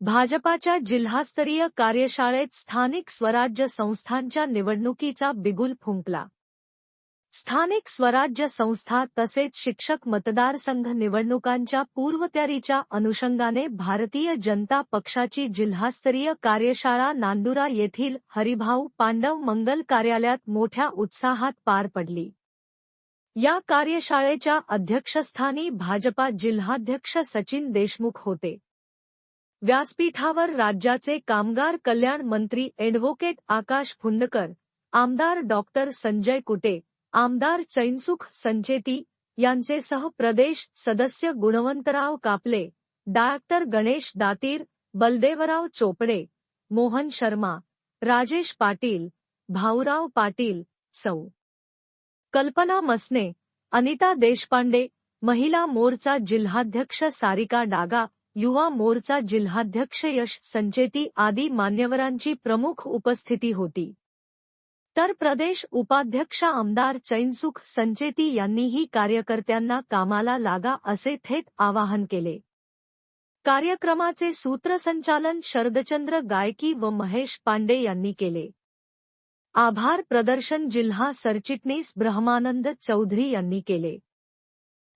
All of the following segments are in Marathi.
भाजपाच्या जिल्हास्तरीय कार्यशाळेत स्थानिक स्वराज्य संस्थांच्या निवडणुकीचा बिगुल फुंकला. स्थानिक स्वराज्य संस्था तसेच शिक्षक मतदारसंघ निवडणुकांच्या पूर्वतयारीच्या अनुषंगाने भारतीय जनता पक्षाची जिल्हास्तरीय कार्यशाळा नांदुरा येथील हरिभाऊ पांडव मंगल कार्यालयात मोठ्या उत्साहात पार पडली. या कार्यशाळेच्या अध्यक्षस्थानी भाजपा जिल्हाध्यक्ष सचिन देशमुख होते. व्यासपीठावर राज्याचे कामगार कल्याण मंत्री ॲडव्होकेट आकाश फुंडकर आमदार डॉक्टर संजय कुटे आमदार चैनसुख संचेती यांचे सह प्रदेश सदस्य गुणवंतराव कापले डाक्टर गणेश दातीर बलदेवराव चोपडे मोहन शर्मा राजेश पाटील भाऊराव पाटील सौ. कल्पना मसने अनिता देशपांडे महिला मोर्चा जिल्हाध्यक्ष सारिका डागा युवा मोर्चा जिल्हाध्यक्ष यश संचेती आदी मान्यवरांची प्रमुख उपस्थिती होती. तर प्रदेश उपाध्यक्ष आमदार चैनसुख संचेती यांनीही कार्यकर्त्यांना कामाला लागा असे थेट आवाहन केले. कार्यक्रमाचे सूत्रसंचालन शरदचंद्र गायकी व महेश पांडे यांनी केले. आभार प्रदर्शन जिल्हा सरचिटणीस ब्रह्मानंद चौधरी यांनी केले.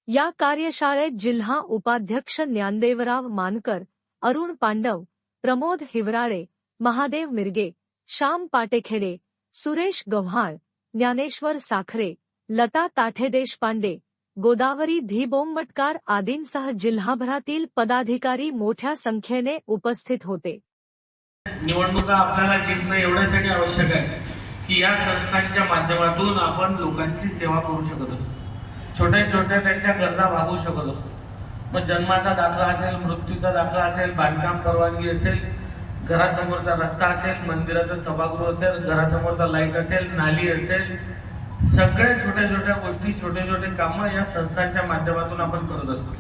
या कार्यशाळेत जिल्हा उपाध्यक्ष ज्ञानदेवराव मानकर अरुण पांडव प्रमोद हिवराळे महादेव मिरगे श्याम पाटेखेडे सुरेश गव्हाळ ज्ञानेश्वर साखरे लता ताठे देशपांडे गोदावरी धीबोंबटकार आदींसह जिल्हाभरातील पदाधिकारी मोठ्या संख्येने उपस्थित होते. निवडणुका आपल्याला जिंकणं एवढ्यासाठी आवश्यक आहे की या संस्थांच्या माध्यमातून आपण लोकांची सेवा करू शकत असतो छोट्या छोट्या त्यांच्या गरजा भागवू शकत असतो. मग जन्माचा दाखला असेल मृत्यूचा दाखला असेल बांधकाम परवानगी असेल घरासमोरचा रस्ता असेल मंदिराचं सभागृह असेल घरासमोरचा लाइट असेल नाली असेल सगळ्या छोट्या छोट्या गोष्टी छोटे छोटे कामं या संस्थांच्या माध्यमातून आपण करत असतो.